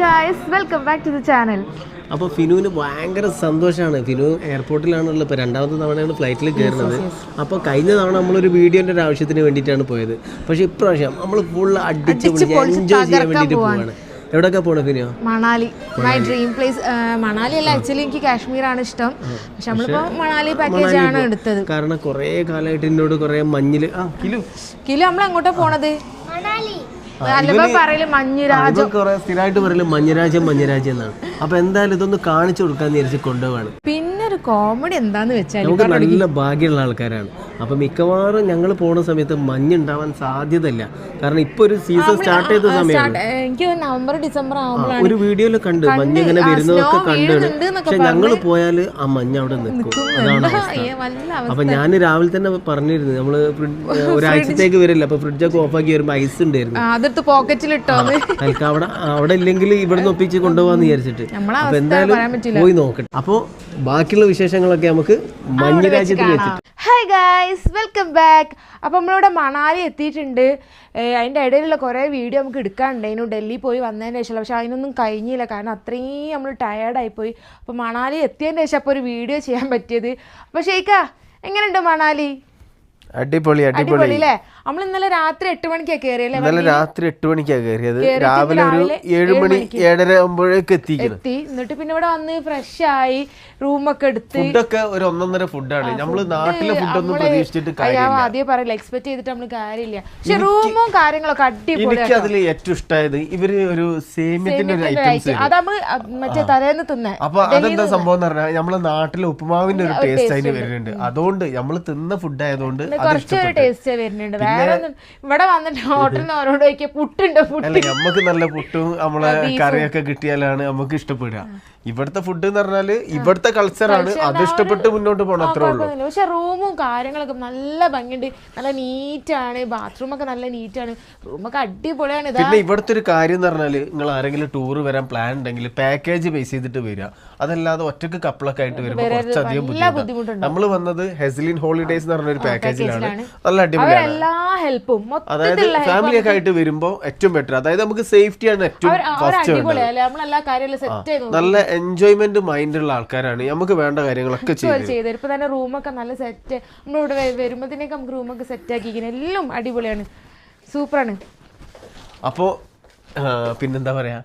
Guys welcome back to the channel അപ്പോൾ ഫിനുവിന് ഭയങ്കര സന്തോഷമാണ്. ഫിനു എയർപോർട്ടിലാണുള്ളത് ഇപ്പോൾ രണ്ടാമത്തെ തവണയാണ് ഫ്ലൈറ്റിൽ കയറുന്നത്. അപ്പോൾ കഴിഞ്ഞ തവണ നമ്മളൊരു വീഡിയോന്റെ ഒരു ആവശ്യത്തിന് വേണ്ടിയിട്ടാണ് പോയത്. പക്ഷേ ഇപ്രാവശ്യം നമ്മൾ ഫുൾ അടിച്ച് പൊളിച്ച് എൻജോയ് ചെയ്യാൻ വേണ്ടിയിട്ട് പോവാണ്. എവിടെയൊക്കെ പോകണം Finu? Manali. My dream place Manali അല്ല ആക്ച്വലി എനിക്ക് കാശ്മീരാണ് ഇഷ്ടം. പക്ഷെ നമ്മളിപ്പോ മണാലി പാക്കേജ് ആണ് എടുത്തത്. കാരണം കുറേ കാലമായിട്ട് എന്നോട് കുറേ മഞ്ഞിൽ കിലോ. നമ്മൾ അങ്ങോട്ടാ പോണത് അല്ലപ്പോ പറയൽ മഞ്ഞുരാജ് ഇവൻ കുറേ സ്ഥിരമായിട്ട് പറയൽ മഞ്ഞരാജ്യം മഞ്ഞരാജ്യം എന്നാണ്. അപ്പൊ എന്തായാലും ഇതൊന്ന് കാണിച്ചു കൊടുക്കാൻ വിചാരിച്ച് കൊണ്ടുപോവാണ്. പിന്നെ ഒരു കോമഡി എന്താന്ന് വെച്ചാൽ നമുക്ക് നല്ല ഭാഗ്യമുള്ള ആൾക്കാരാണ്. അപ്പം മിക്കവാറും ഞങ്ങൾ പോണ സമയത്ത് മഞ്ഞുണ്ടാവാൻ സാധ്യതയില്ല. കാരണം ഇപ്പൊ ഒരു സീസൺ സ്റ്റാർട്ട് ചെയ്ത സമയമാണ് എനിക്ക് നവംബർ ഡിസംബർ ആവുമ്പോഴാണ് ഒരു വീഡിയോയിൽ കണ്ട് മഞ്ഞ് ഇങ്ങനെ വരുന്നതൊക്കെ കണ്ടു കണ്ടാണ് പക്ഷെ ഞങ്ങൾ പോയാൽ ആ മഞ്ഞ് അവിടെ നിൽക്കും അതാണ്. അപ്പൊ ഞാൻ രാവിലെ തന്നെ പറഞ്ഞിരുന്നു. നമ്മൾ ഒരാഴ്ചത്തേക്ക് വരില്ല. അപ്പൊ ഫ്രിഡ്ജൊക്കെ ആക്കി വരുമ്പോ ഐസ് ഉണ്ടായിരുന്നു. അതെടുത്ത് പോക്കറ്റിലിട്ടോ അവിടെ അവിടെ ഇല്ലെങ്കിൽ ഇവിടുന്ന് ഒപ്പിച്ച് കൊണ്ടുപോകാന്ന് വിചാരിച്ചിട്ട്. അപ്പൊ എന്തായാലും പോയി നോക്കട്ടെ. അപ്പോ ബാക്കിയുള്ള വിശേഷങ്ങളൊക്കെ നമുക്ക് മഞ്ഞ് രാജ്യത്തിൽ വെച്ചിട്ട് ഹായ് ഗായ്സ് വെൽക്കം ബാക്ക് അപ്പം നമ്മളിവിടെ മണാലി എത്തിയിട്ടുണ്ട്. അതിന്റെ ഇടയിലുള്ള കുറേ വീഡിയോ നമുക്ക് എടുക്കാനുണ്ടായിരുന്നു ഡൽഹി പോയി വന്നതിന് ശേഷം. പക്ഷേ അതിനൊന്നും കഴിഞ്ഞില്ല. കാരണം അത്രയും നമ്മൾ ടയേർഡായിപ്പോയി അപ്പോൾ മണാലി എത്തിയതിന് ശേഷം അപ്പോൾ ഒരു വീഡിയോ ചെയ്യാൻ പറ്റിയത്. അപ്പോൾ ഷെയ്ക്ക എങ്ങനെയുണ്ട് മണാലി? അടിപൊളി. അടിപൊളി അല്ലേ? നമ്മൾ ഇന്നലെ രാത്രി എട്ട് മണിക്കാണ് കയറിയല്ലേ ഇന്നലെ രാത്രി എട്ട് മണിക്കാണ് കയറിയത് രാവിലെ ഒരു ഏഴ് മണി ഏഴര ആകുമ്പോഴേക്ക് എത്തി എത്തി. എന്നിട്ട് പിന്നെ ഇവിടെ വന്ന് ഫ്രഷ് ആയി റൂമൊക്കെ എടുത്ത് ഫുഡൊക്കെ ഒരു ഒന്നൊന്നര ഫുഡാണ്. നമ്മൾ നാട്ടിലെ ഫുഡൊന്നും പ്രതീക്ഷിച്ചിട്ട് കാര്യമില്ല. ആദ്യം പറയില്ല എക്സ്പെക്ട് ചെയ്തിട്ട് നമ്മൾ കാര്യമില്ല. പക്ഷെ റൂമും കാര്യങ്ങളൊക്കെ അടിപൊളി എനിക്ക് അതിൽ ഏറ്റവും ഇഷ്ടമായത് ഇവർ ഒരു സേമിയത്തിന്റെ ഒരു ഐറ്റംസ് അത് അ- മറ്റേ തലേന്ന് തിന്നേ. അപ്പൊ അതെന്താ സംഭവം എന്ന് പറഞ്ഞാൽ നമ്മളെ നാട്ടിലെ ഉപ്പുമാവിന്റെ ഒരു ടേസ്റ്റ് അതിന് വരുന്നുണ്ട്. അതുകൊണ്ട് നമ്മൾ തിന്ന ഫുഡ് ആയതുകൊണ്ട് കുറച്ചൊരു ടേസ്റ്റ് വരുന്നുണ്ട്. വേറെ ഇവിടെ വന്നിട്ട് ഹോട്ടലിൽ നിന്ന് ഓരോട് ചോദിക്കുക പുട്ടുണ്ട് പുട്ട് നമുക്ക് നല്ല പുട്ടും നമ്മളെ കറിയൊക്കെ കിട്ടിയാലാണ് നമുക്ക് ഇഷ്ടപ്പെടുക. ഇവിടുത്തെ ഫുഡ് എന്ന് പറഞ്ഞാൽ ഇവിടുത്തെ കൾച്ചറാണ് അത് ഇഷ്ടപ്പെട്ട് മുന്നോട്ട് പോകണം അത്രേ ഉള്ളൂ. പക്ഷെ റൂമും കാര്യങ്ങളൊക്കെ നല്ല ഭംഗിയുണ്ട്. നല്ല നീറ്റാണ്. ബാത്റൂമൊക്കെ നല്ല നീറ്റാണ്. റൂമൊക്കെ അടിപൊളിയാണ്. പിന്നെ ഇവിടുത്തെ ഒരു കാര്യം എന്ന് പറഞ്ഞാൽ നിങ്ങൾ ആരെങ്കിലും ടൂർ വരാൻ പ്ലാൻ ഉണ്ടെങ്കിൽ പാക്കേജ് ബേസ് ചെയ്തിട്ട് വരിക. അതല്ലാതെ ഒറ്റയ്ക്ക് കപ്പിളൊക്കെ ആയിട്ട് വരുമ്പോൾ കുറച്ചധികം ബുദ്ധിമുട്ടുണ്ട് നമ്മൾ വന്നത് ഹെസ്ലിൻ ഹോളിഡേസ് എന്ന് പറഞ്ഞ ഒരു പാക്കേജിലാണ് നല്ല അടിപൊളിയാണ്. ഹെൽപ്പും അതായത് ഫാമിലി ഒക്കെ ആയിട്ട് വരുമ്പോൾ ഏറ്റവും ബെറ്റർ അതായത് നമുക്ക് സേഫ്റ്റിയാണ് ഏറ്റവും ഫസ്റ്റ് നല്ല എൻജോയ്മെന്റ് മൈൻഡ് ഉള്ള ആൾക്കാരാണ്. നമുക്ക് വേണ്ട കാര്യങ്ങളൊക്കെ ചെയ്ത് ഇപ്പൊ തന്നെ റൂമൊക്കെ നല്ല സെറ്റ് നമ്മളിവിടെ വരുമ്പോഴത്തേക്ക് നമുക്ക് റൂമൊക്കെ സെറ്റ് ആക്കിയിരിക്കുന്നത്. എല്ലാം അടിപൊളിയാണ്. സൂപ്പറാണ് അപ്പോ പിന്നെന്താ പറയാ?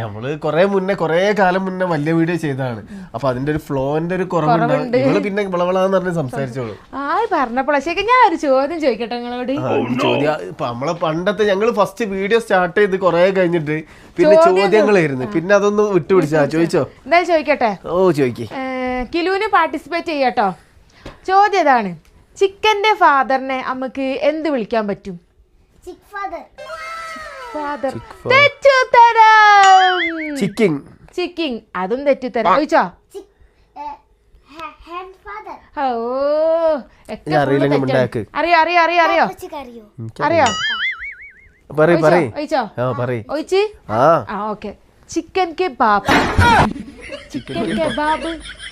നമ്മൾ കൊറേ മുന്നേ കൊറേ കാലം മുന്നേ വലിയ വീഡിയോ ചെയ്തതാണ്. അപ്പൊ അതിന്റെ ഒരു ഫ്ലോന്റെ ഒരു കുറവുണ്ട്. നിങ്ങൾ പിന്നെ വിളവളാന്ന് പറഞ്ഞ് സംസാരിച്ചോളൂ. ശരിക്കും ഞാൻ ഒരു ചോദ്യം ചോദിക്കട്ടെ നിങ്ങളോട്? ആ, ചോദ്യം. ഇപ്പൊ നമ്മളെ പണ്ടത്തെ ഞങ്ങൾ ഫസ്റ്റ് വീഡിയോ സ്റ്റാർട്ട് ചെയ്ത് കൊറേ കഴിഞ്ഞിട്ട് പിന്നെ ചോദ്യങ്ങളായിരുന്നു. പിന്നെ അതൊന്ന് വിട്ടുപിടിച്ചാ ചോദിച്ചോ? എന്തായാലും ചോദിക്കട്ടെ? ഓ ചോദിക്കേ. കിലുവിന് പാർട്ടിസിപ്പേറ്റ് ചെയ്യട്ടോ ചോദ്യം ഇതാണ്. ചിക്കന്റെ ഫാദറിനെ നമുക്ക് എന്ത് വിളിക്കാൻ പറ്റും? ഫാദർ തെറ്റുത്തരം. ചിക്കിങ് ചിക്കിങ് അതും തെറ്റുത്തരം. ചോദിച്ചോ അറിയോ chicken kebab chicken kebab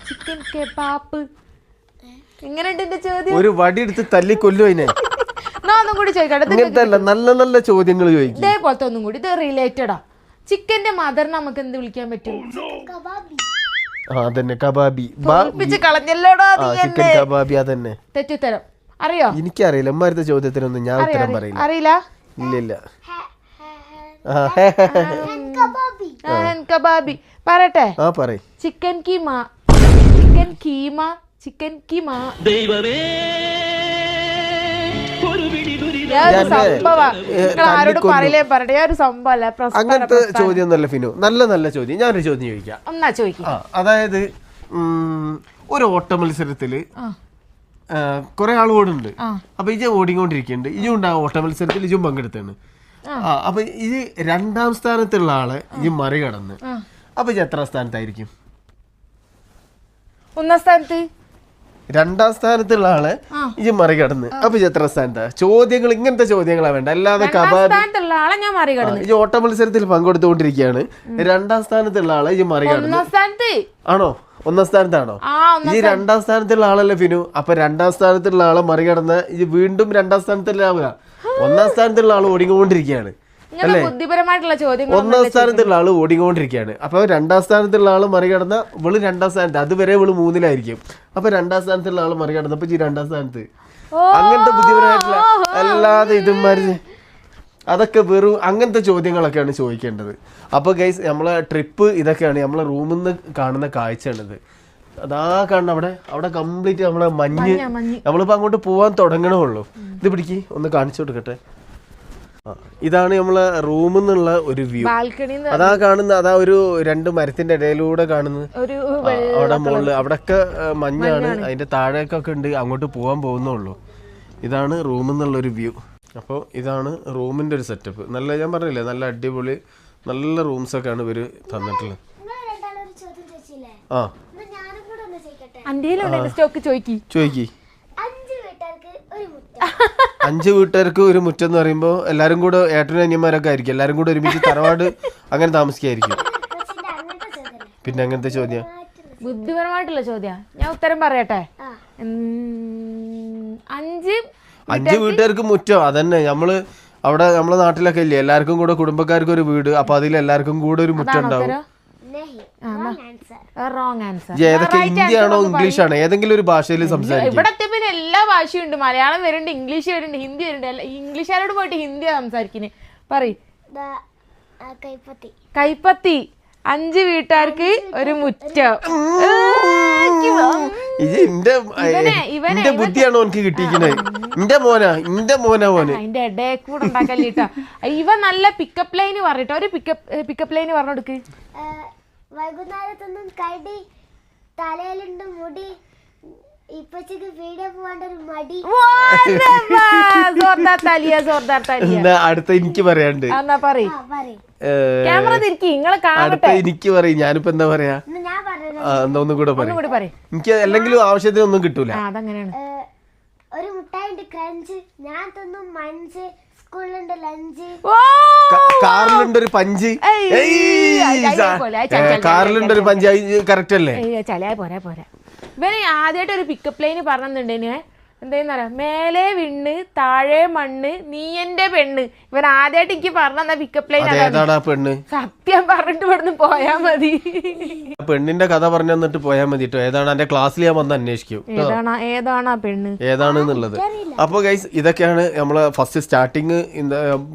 chicken kebab എങ്ങനെയുണ്ട് എന്റെ ചോദ്യം? ഒരു വടി എടുത്ത് തല്ലി കൊല്ലു അതിനെ. ഞാൻ ഒന്നും കൂടി ചോദിക്കട്ടെ നല്ല നല്ല ചോദ്യങ്ങൾ ചോദിക്കും. ഇതേപോലത്തെ ഒന്നും കൂടി ഇത് റിലേറ്റഡാ ചിക്കന്റെ മദറിനെ നമുക്ക് എന്ത് വിളിക്കാൻ പറ്റും? അതന്നെ കബാബി. കളഞ്ഞല്ലോടാ ചിക്കൻ കബാബി അതന്നെ. തെറ്റുത്തരം. അറിയോ? എനിക്കറിയില്ല അമ്മാരത്തെ ചോദ്യത്തിനൊന്നും ഞാൻ ഉത്തരം പറയില്ല. അറിയില്ല? ഇല്ല ഇല്ല ആ, ഹേ, ഹേ, ഹേ. കബാബി. പറയട്ടെ? ആ പറയ്. Chicken keema chicken keema chicken keema. നിങ്ങൾ ആരോട് പറയില്ലേ പറയട്ടെ ഞാൻ ഒരു അങ്ങനത്തെ ചോദ്യം ഒന്നല്ല ഫിനു. നല്ല നല്ല ചോദ്യം. ഞാനൊരു ചോദ്യം ചോദിക്കാം. എന്നാ ചോദിക്കും. ആ അതായത് ഉം, ഒരു ഓട്ട മത്സരത്തിൽ കുറെ ആൾ ഓടുന്നുണ്ട്. അപ്പൊ ഇജ ഓടിക്കൊണ്ടിരിക്കുന്നുണ്ട് ഇജും ഉണ്ട് ആ ഓട്ട മത്സരത്തിൽ ഇജും പങ്കെടുത്താണ്. ആ. അപ്പൊ ഇത് രണ്ടാം സ്ഥാനത്തുള്ള ആളെ ഇജ് മറികടന്ന്. അപ്പൊ ഇജ് എത്രാം സ്ഥാനത്തായിരിക്കും? ഒന്നാം സ്ഥാനത്ത്? രണ്ടാം സ്ഥാനത്തുള്ള ആളെ ഇജ്ജ് മറികടന്ന്. അപ്പൊ ഇജ് എത്രാം സ്ഥാനത്താ? ചോദ്യങ്ങൾ ഇങ്ങനത്തെ ചോദ്യങ്ങളാ വേണ്ട? അല്ലാതെ ഇജ്ജ് ഓട്ട മത്സരത്തിൽ പങ്കെടുത്തുകൊണ്ടിരിക്കുകയാണ് രണ്ടാം സ്ഥാനത്തുള്ള ആളെ ഇജ്ജ് മറികടന്ന്. ആണോ? ഒന്നാം സ്ഥാനത്താണോ? ഈ രണ്ടാം സ്ഥാനത്തുള്ള ആളല്ലേ ഫിനു? അപ്പൊ രണ്ടാം സ്ഥാനത്തുള്ള ആളെ മറികടന്ന് ഇത് വീണ്ടും രണ്ടാം സ്ഥാനത്തല്ലേ ആവുക. ഒന്നാം സ്ഥാനത്തുള്ള ആൾ ഓടിക്കൊണ്ടിരിക്കുകയാണ് ബുദ്ധിപരമായിട്ടുള്ള ചോദ്യം ഒന്നാം സ്ഥാനത്തുള്ള ആൾ ഓടിക്കൊണ്ടിരിക്കുകയാണ്. അപ്പൊ രണ്ടാം സ്ഥാനത്തുള്ള ആൾ മറികടന്ന ഇവൾ രണ്ടാം സ്ഥാനത്ത് അതുവരെ ഇവൾ മൂന്നിലായിരിക്കും. അപ്പൊ രണ്ടാം സ്ഥാനത്തുള്ള ആൾ മറികടന്നപ്പോ ഈ രണ്ടാം സ്ഥാനത്ത്. അങ്ങനത്തെ ബുദ്ധിപരമായിട്ടുള്ള അല്ലാതെ ഇതുമാര് അതൊക്കെ വെറും അങ്ങനത്തെ ചോദ്യങ്ങളൊക്കെയാണ് ചോദിക്കേണ്ടത്. അപ്പോൾ ഗൈസ് നമ്മളെ ട്രിപ്പ് ഇതൊക്കെയാണ് നമ്മളെ റൂമിൽ നിന്ന് കാണുന്ന കാഴ്ചയാണിത്. അതാ കാണണം അവിടെ. അവിടെ കംപ്ലീറ്റ് നമ്മളെ മഞ്ഞ്. നമ്മളിപ്പോൾ അങ്ങോട്ട് പോകാൻ തുടങ്ങണേ ഉള്ളൂ. ഇത് പിടിക്ക് ഒന്ന് കാണിച്ചു കൊടുക്കട്ടെ. ഇതാണ് നമ്മളെ റൂമിൽ നിന്നുള്ള ഒരു വ്യൂ. ബാൽക്കണി അതാ കാണുന്ന അതാ ഒരു രണ്ട് മരത്തിന്റെ ഇടയിലൂടെ കാണുന്നത് ഒരു അവിടെ മുകളിൽ അവിടെയൊക്കെ മഞ്ഞാണ്. അതിന്റെ താഴേക്കൊക്കെ ഉണ്ട്. അങ്ങോട്ട് പോകാൻ പോകുന്നുള്ളൂ. ഇതാണ് റൂമിൽ നിന്നുള്ള ഒരു വ്യൂ. അപ്പോൾ ഇതാണ് റൂമിന്റെ ഒരു സെറ്റപ്പ്. നല്ല ഞാൻ പറഞ്ഞില്ലേ നല്ല അടിപൊളി നല്ല റൂംസ് ഒക്കെ ആണ് ഇവർ തന്നിട്ടുള്ളത്. നിങ്ങൾ രണ്ടാളും ഒരു ചോദ്യം ചോദിച്ചില്ലേ ആ ചോദിക്കി അഞ്ച് വീട്ടുകാർക്ക് ഒരു മുറ്റം എന്ന് പറയുമ്പോൾ എല്ലാരും കൂടെ ഏട്ടനും അനിയന്മാരൊക്കെ ആയിരിക്കും. എല്ലാരും കൂടെ ഒരുമിച്ച് തറവാട് അങ്ങനെ താമസിക്കായിരിക്കും. പിന്നെ അങ്ങനത്തെ ചോദ്യം. ബുദ്ധിപരമായിട്ടുള്ള ചോദ്യ. ഞാൻ ഉത്തരം പറയട്ടെ? ഉം, അഞ്ച് അഞ്ച് വീട്ടുകാർക്ക് മുറ്റം. അതന്നെ. നമ്മൾ അവിടെ നമ്മളെ നാട്ടിലൊക്കെ ഇല്ലേ? എല്ലാവർക്കും കൂടെ കുടുംബക്കാർക്ക് ഒരു വീട്. അപ്പൊ അതിൽ എല്ലാവർക്കും കൂടെ ഒരു മുറ്റം ഉണ്ടാവും. ഉത്തരം? റോങ് ആൻസർ ഏതൊക്കെ ഹിന്ദി ഇംഗ്ലീഷ് ആണോ ഏതെങ്കിലും ഒരു ഭാഷയിൽ സംസാരിക്കും. ഇവിടെ എത്തിയ പിന്നെ എല്ലാ ഭാഷയും ഉണ്ട്. മലയാളം വരുന്നുണ്ട് ഇംഗ്ലീഷ് വരുന്നുണ്ട് ഹിന്ദി വരുന്നുണ്ട്. ഇംഗ്ലീഷുകാരോട് പോയിട്ട് ഹിന്ദിയാ സംസാരിക്കുന്നത് പറയ്. ദാ കൈപ്പത്തി. കൈപ്പത്തി. അഞ്ച് വീട്ടുകാർക്ക് ഒരു മുറ്റം. ഇത് ബുദ്ധിയാണോ എനിക്ക് കിട്ടിയിരിക്കുന്നത് ഇന്റെ മോനാ ഇന്റെ മോനാ മോന്. അതിന്റെ ഇടയെ കൂടെ ഉണ്ടാക്കല്ലിട്ടാ. ഇവ നല്ല പിക്കപ്പ് ലൈന് പറഞ്ഞിട്ടോ ഒരു പിക്കപ്പ് പിക്കപ്പ് ലൈന് പറഞ്ഞു കൊടുക്ക്. വൈകുന്നേരത്തൊന്നും കടി തലയിലുണ്ട് മുടി അടുത്ത എനിക്ക് പറയാണ്ട് അടുത്ത എനിക്ക് പറയും. ഞാനിപ്പോ എന്താ പറയാ? ഒന്നും കൂടെ ഒന്നും പറയും. എനിക്ക് അല്ലെങ്കിലും ആവശ്യത്തിനൊന്നും കിട്ടൂല. ആ അതങ്ങനെയാണ്. ഒരു മുട്ടായി ക്രഞ്ച് ഞാൻ തിന്നും മഞ്ച് കാറിലുണ്ട് ഒരു പഞ്ച്. കാറിലുണ്ട് ഒരു പഞ്ച്. കറക്റ്റ് അല്ലേ ചലയാ പോരാ പോരാ. ഇവന് ആദ്യമായിട്ട് ഒരു പിക്കപ്പ് ലൈന് പറഞ്ഞിട്ടുണ്ടേനെ എന്താ മേലെ വിണ്ണ് താഴെ മണ്ണ് നീ എന്റെ പെണ്ണ്. ഇവൻ ആദ്യമായിട്ട് എനിക്ക് പറഞ്ഞ പിക്കപ്പ് ലൈൻ പെണ്ണ്? സത്യം പറഞ്ഞിട്ട് ഇവിടുന്ന് പോയാ മതി. പെണ്ണിന്റെ കഥ പറഞ്ഞു തന്നിട്ട് പോയാൽ മതി കേട്ടോ ഏതാണ് എന്റെ ക്ലാസ്സിൽ ഞാൻ വന്ന് അന്വേഷിക്കും ഏതാണ് ഏതാണ് ആ പെണ്ണ്? ഏതാണ് എന്നുള്ളത്. അപ്പൊ ഗൈസ് ഇതൊക്കെയാണ് നമ്മളെ ഫസ്റ്റ് സ്റ്റാർട്ടിങ്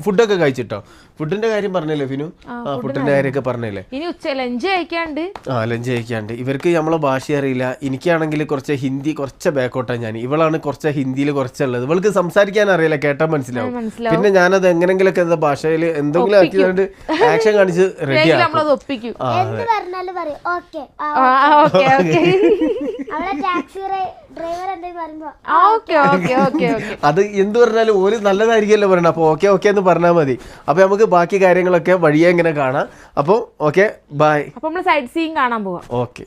ഫുഡൊക്കെ കഴിച്ചിട്ടോ? ഫുഡിന്റെ കാര്യം പറഞ്ഞല്ലേ ഫിനു? ആ ഫുഡിന്റെ കാര്യമൊക്കെ പറഞ്ഞല്ലേ? ഇനി ഉച്ച ലഞ്ച് കഴിക്കാണ്ട്. ആ ലഞ്ച് കഴിക്കാണ്ട്. ഇവർക്ക് നമ്മളെ ഭാഷ അറിയില്ല. എനിക്കാണെങ്കിൽ കുറച്ച് ഹിന്ദി കുറച്ച് ബാക്കോട്ടാണ് ഞാൻ. ഇവളാണ് കുറച്ച് ഹിന്ദിയിൽ കുറച്ചുള്ളത്. ഇവൾക്ക് സംസാരിക്കാൻ അറിയില്ല കേട്ടാൽ മനസ്സിലാവും. പിന്നെ ഞാനത് എങ്ങനെങ്കിലൊക്കെ എന്താ ഭാഷയിൽ എന്തെങ്കിലും ആക്കിയതുകൊണ്ട് ആക്ഷൻ കാണിച്ച് റെഡി എങ്കിലും ആക്കും. നമ്മളത് എന്ത് പറഞ്ഞാലും പറയും. ഓക്കെ. Okay okay. അവളെ ടാക്സി ഡ്രൈവർ എന്തെങ്കിലും പറയുമ്പോ ഓക്കെ ഓക്കെ ഓക്കെ ഓക്കെ. അത് എന്ത് പറഞ്ഞാലും ഒരു നല്ലതായിരിക്കുമല്ലോ പറയണം അപ്പൊ ഓക്കെ ഓക്കെ എന്ന് പറഞ്ഞാൽ മതി. അപ്പൊ നമുക്ക് ബാക്കി കാര്യങ്ങളൊക്കെ വഴിയെ ഇങ്ങനെ കാണാം. അപ്പോൾ ഓക്കെ ബൈ അപ്പൊ നമ്മൾ സൈഡ് സീൻ കാണാൻ പോവാം. ഓക്കെ